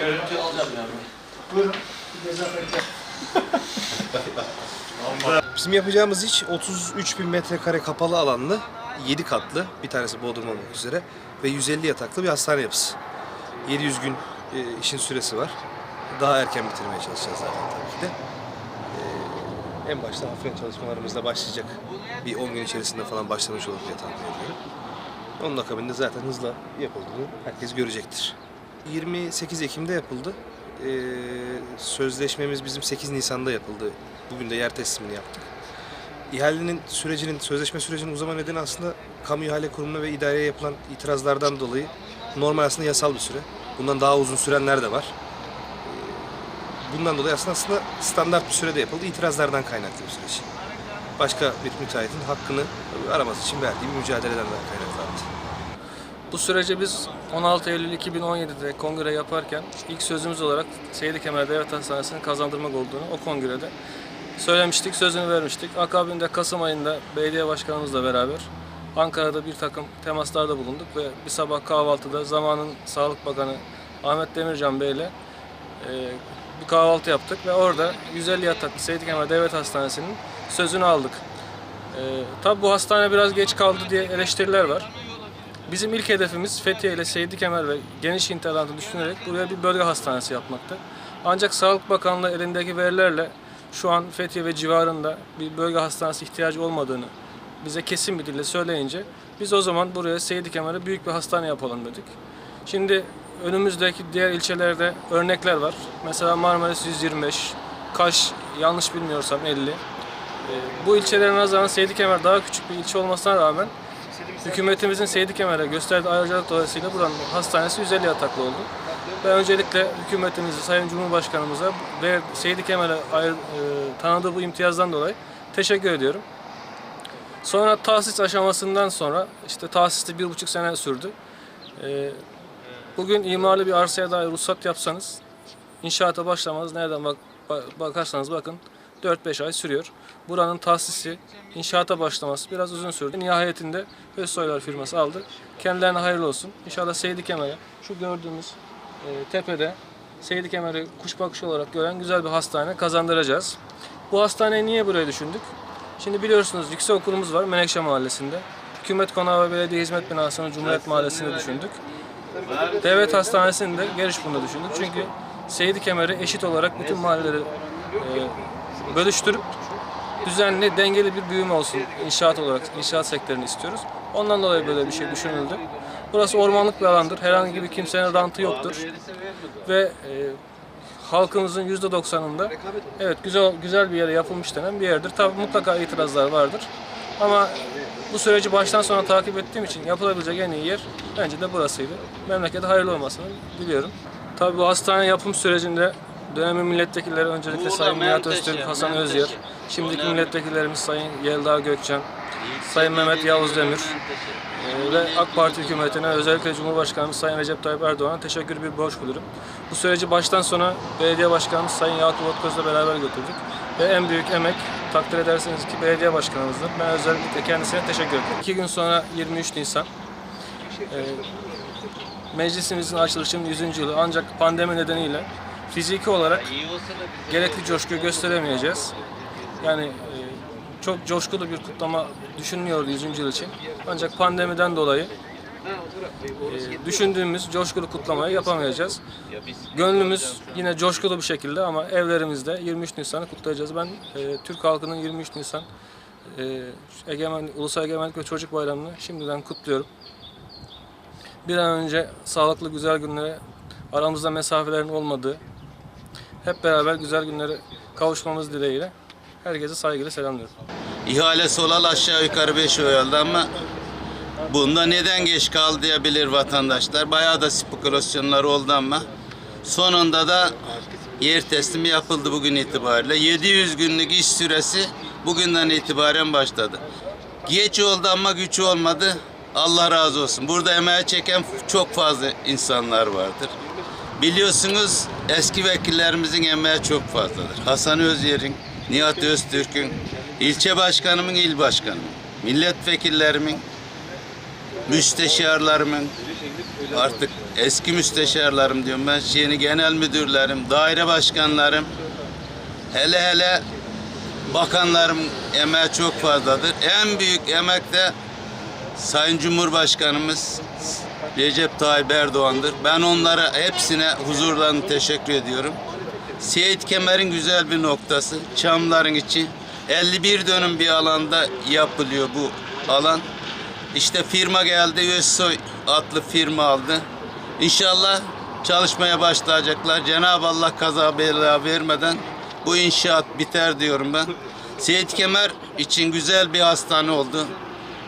Görüntü alacağım yani. Buyurun. Dezenfekte. Bizim yapacağımız iş 33 bin metrekare kapalı alanlı, 7 katlı, bir tanesi Bodrum olmak üzere ve 150 yataklı bir hastane yapısı. 700 gün e, işin süresi var. Daha erken bitirmeye çalışacağız zaten tabii ki de. E, en başta afyon çalışmalarımızla başlayacak. Bir 10 gün içerisinde falan başlamış olur diye tahmin ediyorum. Onun akabinde zaten hızla yapıldığını herkes görecektir. 28 Ekim'de yapıldı. E, sözleşmemiz bizim 8 Nisan'da yapıldı. Bugün de yer teslimini yaptık. İhalenin sürecinin, sözleşme sürecinin uzama nedeni aslında kamu ihale kurumuna ve idareye yapılan itirazlardan dolayı normal aslında yasal bir süre. Bundan daha uzun sürenler de var. Ee, Bundan dolayı aslında, aslında standart bir sürede yapıldı. İtirazlardan kaynaklı bir süreç. Başka bir müteahhitin hakkını araması için verdiği bir mücadeleden de kaynaklandı. Bu süreci biz 16 Eylül 2017'de kongre yaparken ilk sözümüz olarak Seydi Kemal Devlet Hastanesi'ni kazandırmak olduğunu o kongrede söylemiştik, sözünü vermiştik. Akabinde Kasım ayında belediye başkanımızla beraber Ankara'da bir takım temaslarda bulunduk ve bir sabah kahvaltıda zamanın Sağlık Bakanı Ahmet Demircan Bey ile e, bir kahvaltı yaptık ve orada 150 yataklı Seydi Kemal Devlet Hastanesi'nin sözünü aldık. E, tabii bu hastane biraz geç kaldı diye eleştiriler var. Bizim ilk hedefimiz Fethiye ile Seydi Kemal ve geniş interlatı düşünerek buraya bir bölge hastanesi yapmaktı. Ancak Sağlık Bakanlığı elindeki verilerle şu an Fethiye ve civarında bir bölge hastanesi ihtiyacı olmadığını bize kesin bir dille söyleyince biz o zaman buraya Seydi Kemal'e büyük bir hastane yapalım dedik. Şimdi önümüzdeki diğer ilçelerde örnekler var. Mesela Marmaris 125, Kaş yanlış bilmiyorsam 50. Ee, Bu ilçelerin nazaran Seydi Kemal daha küçük bir ilçe olmasına rağmen Hükümetimizin Seydi Kemal'e gösterdiği ayrıcalık dolayısıyla buranın hastanesi 150 yataklı oldu. Ben öncelikle hükümetimizi, Sayın Cumhurbaşkanımıza ve Seydi Kemal'e e, tanıdığı bu imtiyazdan dolayı teşekkür ediyorum. Sonra tahsis aşamasından sonra işte tahsiste bir buçuk sene sürdü. E, bugün imarlı bir arsaya dair ruhsat yapsanız inşaata başlamanız nereden bak, ba- bakarsanız bakın 4-5 ay sürüyor. Buranın tahsisi, inşaata başlaması biraz uzun sürdü. Nihayetinde Özsoylar firması aldı. Kendilerine hayırlı olsun. İnşallah Seydi Kemal'e şu gördüğümüz e, tepede Seydi Kemal'i kuş bakışı olarak gören güzel bir hastane kazandıracağız. Bu hastaneyi niye buraya düşündük? Şimdi biliyorsunuz yüksek okulumuz var Menekşe Mahallesi'nde. Hükümet Konağı ve Belediye Hizmet Binası'nı Cumhuriyet Mahallesi'nde düşündük. Devlet Hastanesi'ni de Gerişbun'da düşündük. Çünkü Seydi Kemer'i eşit olarak bütün mahalleleri e, bölüştürüp düzenli, dengeli bir büyüme olsun inşaat olarak, inşaat sektörünü istiyoruz. Ondan dolayı böyle bir şey düşünüldü. Burası ormanlık bir alandır. Herhangi bir kimsenin rantı yoktur. Ve e, halkımızın %90'ında evet güzel güzel bir yere yapılmış denen bir yerdir. Tabii mutlaka itirazlar vardır. Ama bu süreci baştan sona takip ettiğim için yapılabilecek en iyi yer bence de burasıydı. Memlekete hayırlı olmasını diliyorum. Tabii bu hastane yapım sürecinde dönemin milletvekilleri öncelikle Sayın Nihat Öztürk, Hasan Özyer, şimdiki milletvekillerimiz Sayın Yelda Gökçen, Sayın Mehmet Yavuz Demir e, ve AK Parti hükümetine özellikle Cumhurbaşkanımız Sayın Recep Tayyip Erdoğan'a teşekkür bir borç bulurum. Bu süreci baştan sona belediye başkanımız Sayın Yakup Otkoz'la beraber götürdük. Ve en büyük emek takdir ederseniz ki belediye başkanımızdır. Ben özellikle kendisine teşekkür ederim. İki gün sonra 23 Nisan e, meclisimizin açılışının 100. yılı ancak pandemi nedeniyle fiziki olarak gerekli coşkuyu gösteremeyeceğiz. Yani e, çok coşkulu bir kutlama düşünülüyordu 100. yıl için. Ancak pandemiden dolayı e, düşündüğümüz coşkulu kutlamayı yapamayacağız. Gönlümüz yine coşkulu bir şekilde ama evlerimizde 23 Nisan'ı kutlayacağız. Ben e, Türk halkının 23 Nisan Egemen, Ulusal Egemenlik ve Çocuk Bayramı'nı şimdiden kutluyorum. Bir an önce sağlıklı güzel günlere aramızda mesafelerin olmadığı hep beraber güzel günlere kavuşmamız dileğiyle herkese saygıyla selamlıyorum. İhalesi olalı aşağı yukarı 5 oy oldu ama bunda neden geç kaldı diyebilir vatandaşlar. Bayağı da spekülasyonlar oldu ama sonunda da yer teslimi yapıldı bugün itibariyle. 700 günlük iş süresi bugünden itibaren başladı. Geç oldu ama güç olmadı. Allah razı olsun. Burada emeği çeken çok fazla insanlar vardır. Biliyorsunuz eski vekillerimizin emeği çok fazladır. Hasan Özyer'in, Nihat Öztürk'ün, ilçe başkanımın, il başkanımın, milletvekillerimin, müsteşarlarımın, artık eski müsteşarlarım diyorum ben, yeni genel müdürlerim, daire başkanlarım, hele hele bakanlarım emeği çok fazladır. En büyük emek de Sayın Cumhurbaşkanımız Recep Tayyip Erdoğan'dır. Ben onlara hepsine huzurlarını teşekkür ediyorum. Seyit Kemer'in güzel bir noktası. Çamların içi. 51 dönüm bir alanda yapılıyor bu alan. İşte firma geldi. Özsoy adlı firma aldı. İnşallah çalışmaya başlayacaklar. Cenab-ı Allah kaza bela vermeden bu inşaat biter diyorum ben. Seyit Kemer için güzel bir hastane oldu.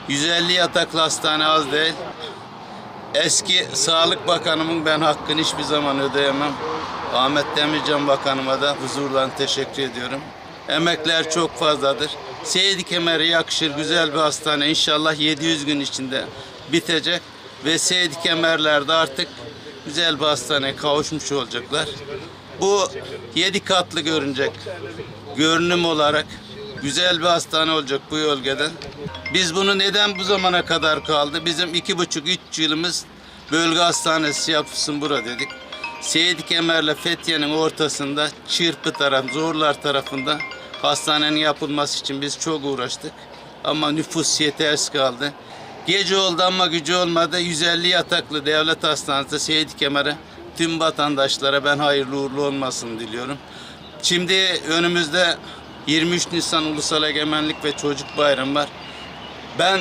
150 yataklı hastane az değil. Eski Sağlık Bakanımın ben hakkını hiçbir zaman ödeyemem. Ahmet Demircan Bakanıma da huzurla teşekkür ediyorum. Emekler çok fazladır. Seydi Kemer'e yakışır güzel bir hastane. İnşallah 700 gün içinde bitecek. Ve Seydi Kemerler'de artık güzel bir hastaneye kavuşmuş olacaklar. Bu 7 katlı görünecek. Görünüm olarak güzel bir hastane olacak bu bölgede. Biz bunu neden bu zamana kadar kaldı? Bizim iki buçuk, üç yılımız bölge hastanesi yapılsın bura dedik. Seyit Kemer'le Fethiye'nin ortasında Çırpı taraf, Zorlar tarafında hastanenin yapılması için biz çok uğraştık. Ama nüfus yetersiz kaldı. Gece oldu ama gücü olmadı. 150 yataklı devlet hastanesi Seyit Kemer'e tüm vatandaşlara ben hayırlı uğurlu olmasını diliyorum. Şimdi önümüzde 23 Nisan Ulusal Egemenlik ve Çocuk Bayramı var. Ben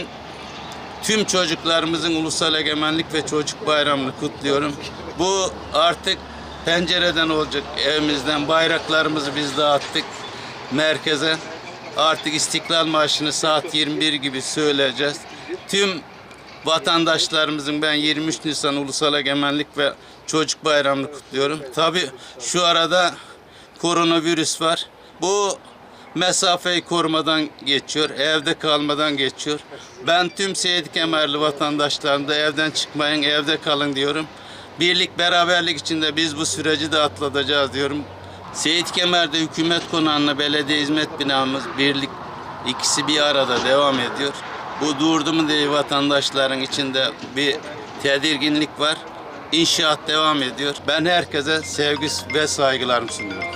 tüm çocuklarımızın Ulusal Egemenlik ve Çocuk Bayramı'nı kutluyorum. Bu artık pencereden olacak evimizden bayraklarımızı biz dağıttık merkeze. Artık İstiklal Marşı'nı saat 21 gibi söyleyeceğiz. Tüm vatandaşlarımızın ben 23 Nisan Ulusal Egemenlik ve Çocuk Bayramı'nı kutluyorum. Tabii şu arada koronavirüs var. Bu mesafeyi korumadan geçiyor, evde kalmadan geçiyor. Ben tüm Seyit Kemerli vatandaşlarım da evden çıkmayın, evde kalın diyorum. Birlik, beraberlik içinde biz bu süreci de atlatacağız diyorum. Seyit Kemer'de hükümet konağına belediye hizmet binamız birlik ikisi bir arada devam ediyor. Bu durdu mu diye vatandaşların içinde bir tedirginlik var. İnşaat devam ediyor. Ben herkese sevgi ve saygılarımı sunuyorum.